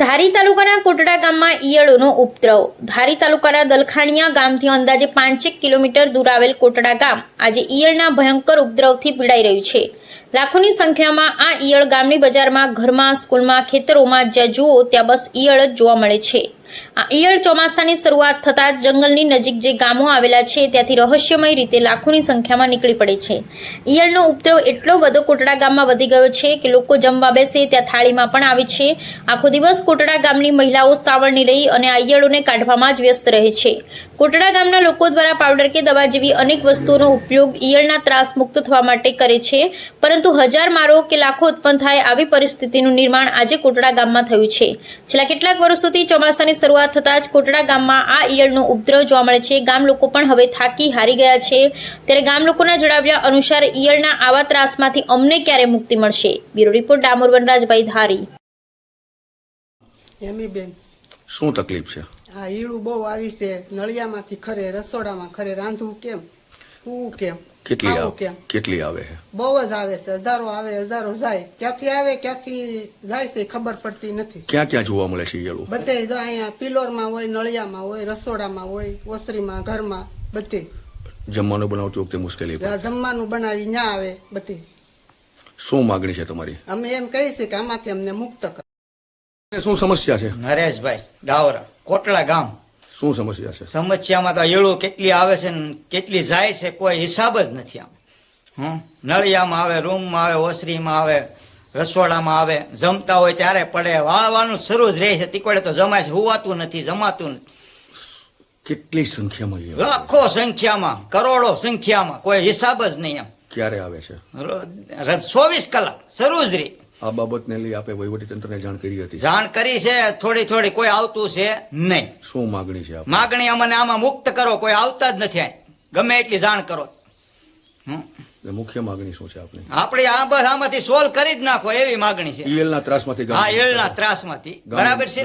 ધારી તાલુકાના કોટડા ગામમાં ઈયળોનો ઉપદ્રવ. ધારી તાલુકાના દલખાણિયા ગામથી અંદાજે પાંચેક કિલોમીટર દૂર આવેલ કોટડા ગામ આજે ઈયળના ભયંકર ઉપદ્રવથી પીડાઈ રહ્યું છે. લાખોની સંખ્યામાં આ ઈયળ ગામની બજારમાં, ઘરમાં, સ્કૂલમાં, ખેતરોમાં જ્યાં જુઓ ત્યાં બસ ઈયળ જ જોવા મળે છે. આ ઈયળ ચોમાસાની શરૂઆત થતાં જંગલની નજીક જે ગામો આવેલા છે ત્યાંથી રહસ્યમય રીતે લાખોની સંખ્યામાં નીકળી પડે છે. ઈયળનો ઉપદ્રવ એટલો બધો કોટડા ગામમાં વધી ગયો છે કે લોકો જમવા બેસે, ત્યાં થાળીમાં પણ આવે છે. આખો દિવસ કોટડા ગામની મહિલાઓ સાવરણી લઈ અને આ ઈયળોને કાઢવામાં જ વ્યસ્ત રહે છે. કોટડા ગામના લોકો દ્વારા પાવડર કે દવા જેવી અનેક વસ્તુઓનો ઉપયોગ ઈયળના ત્રાસ મુક્ત થવા માટે કરે છે. પરંતુ હજાર મારો કે લાખો ઉત્પન્ન થાય આવી પરિસ્થિતિનું નિર્માણ આજે કોટડા ગામમાં થયું છે. છેલ્લા કેટલાક વર્ષોથી ચોમાસાની શરૂઆત થતાં જ કોટડા ગામમાં આ ઈયળનો ઉપદ્રવ જોવા મળે છે. ગામ લોકો પણ હવે થાકી હારી ગયા છે. ત્યારે ગામ લોકોના જણાવ્યા અનુસાર ઈયળના આવા ત્રાસમાંથી અમને ક્યારે મુક્તિ મળશે? Bureau report Damor Vanrajbhai Dhari. શું તકલીફ છે? આ ઈળું બહુ આવી છે. નળિયામાંથી ખરે રસોડામાં ખરે રાંધવું કેમ? હું કેમ? કેટલી આવે કેમ? કેટલી આવે છે? બહુ જ આવે છે. હજારો આવે હજારો જાય. ક્યાંથી આવે ક્યાંથી જાય છે ખબર પડતી નથી. ક્યાં ક્યાં જોવા મળે છે ઈયળો? બધે જો અહીંયા પિલોરમાં હોય નળિયામાં હોય રસોડામાં હોય ઓસરીમાં ઘરમાં બધે. જમવાનું બનાવતી વખતે મુશ્કેલી જમવાનું બનાવી ન્યા આવે બધી. શું માગણી છે તમારી? અમે એમ કહીએ છીએ કે આમાંથી અમને મુક્ત કર. શું સમસ્યા છે? નરેશભાઈ ડાવરા કોટલા ગામ. શું સમસ્યા છે? સમસ્યામાં તો એળું કેટલી આવે છે ને કેટલી જાય છે કોઈ હિસાબ જ નથી આમ. હમ? નળિયામાં આવે રૂમમાં આવે ઓસરીમાં આવે રસોડામાં આવે જમતા હોય ત્યારે પડે. વાળવાનું શરૂ જ રહે છે. તીકોડે તો જમાય છે. હોવાતું નથી જમાતું નથી. કેટલી સંખ્યામાં લાખો સંખ્યામાં કરોડો સંખ્યામાં. કોઈ હિસાબ જ નહીં એમ ક્યારે આવે છે? ચોવીસ કલાક. શરૂ જ રહી. આ બાબતને લઈ આપે વહીવટી તંત્રને જાણ કરી હતી. જાણ કરી છે થોડી થોડી કોઈ આવતું છે નહીં. શું માગણી છે માગણી અમને આમાં મુક્ત કરો કોઈ આવતા જ નથી. ગમે એટલી જાણ કરો. મુખ્ય માગણી શું છે આપની? આપણે આ બસ આમાંથી સોલ્વ કરી જ નાખો એવી માગણી છે. ઈયળના ત્રાસમાંથી હા એળના ત્રાસમાંથી. બરાબર છે?